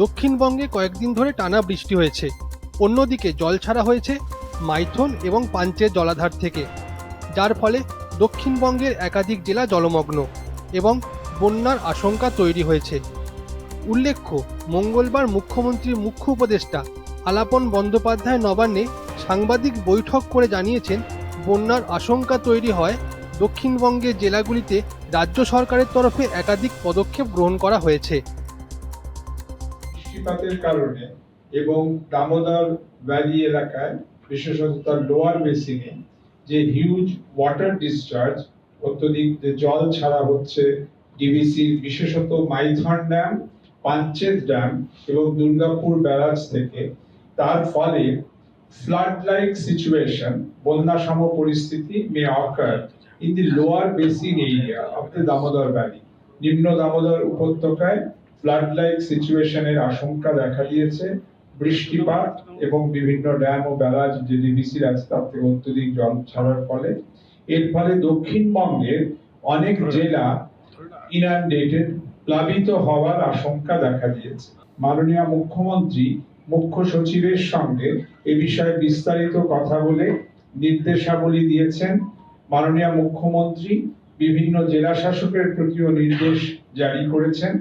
দক্ষিণবঙ্গে কয়েকদিন ধরে টানা বৃষ্টি হয়েছে। অন্যদিকে জল ছাড়া হয়েছে মাইথন এবং পাঞ্চের জলাধার থেকে, যার ফলে দক্ষিণবঙ্গের একাধিক জেলা জলমগ্ন এবং বন্যার আশঙ্কা তৈরি হয়েছে। উল্লেখ্য, মঙ্গলবার মুখ্যমন্ত্রীর মুখ্য উপদেষ্টা আলাপন বন্দ্যোপাধ্যায় নবান্নে সাংবাদিক বৈঠক করে জানিয়েছেন, বন্যার আশঙ্কা তৈরি হয় দক্ষিণবঙ্গের জেলাগুলিতে রাজ্য সরকারের তরফে একাধিক পদক্ষেপ গ্রহণ করা হয়েছে। বৃষ্টিপাতের কারণে এবং দামোদর ভ্যালি এলাকায়, বিশেষত তার লোয়ার বেসিনে, যে হিউজ ওয়াটার ডিসচার্জ অত্যধিক যে জল ছাড়া হচ্ছে ডিভিসি বিশেষত মাইথন ড্যাম, পাঞ্চেত ড্যাম এবং দুর্গাপুর ব্যারাজ থেকে, তার ফলে ফ্লাড লাইক সিচুয়েশন বন্যা সম পরিস্থিতি may occur in the lower basin area of the Damodar valley নিম্ন দামোদর উপত্যকায় ফ্লাড লাইক সিচুয়েশনের আশঙ্কা দেখা দিয়েছে, বৃষ্টিপাত এবং বিভিন্ন ড্যাম ও ব্যারাজ যে ডিভিসির আছে তার থেকে অত্যধিক জল ছাড়ার ফলে। এর ফলে দক্ষিণবঙ্গের অনেক জেলা ইনান্ডেটেড প্লাবিত হওয়ার আশঙ্কা দেখা দিয়েছে। মাননীয় মুখ্যমন্ত্রী, মুখ্য সচিবের সঙ্গে এ বিষয়ে বিস্তারিত কথা বলে নির্দেশাবলী দিয়েছেন। মাননীয় মুখ্যমন্ত্রী বিভিন্ন জেলা শাসকের প্রতিও নির্দেশ জারি করেছেন।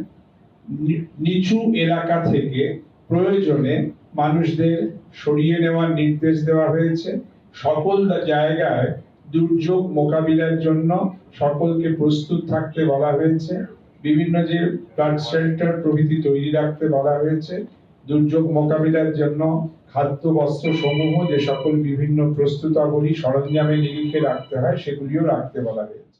নিচু এলাকা থেকে প্রয়োজনে মানুষদের সরিয়ে নেওয়ার নির্দেশ দেওয়া হয়েছে। সকল জায়গায় দুর্যোগ মোকাবিলার জন্য সকলকে প্রস্তুত থাকতে বলা হয়েছে। বিভিন্ন যে ফ্লাড শেল্টার প্রভৃতি তৈরি রাখতে বলা হয়েছে। দুর্যোগ মোকাবিলার জন্য খাদ্য, বস্ত্র সমূহ যে সকল বিভিন্ন প্রস্তুতাবলী সরঞ্জামে নিরিখে রাখতে হয়, সেগুলিও রাখতে বলা হয়েছে।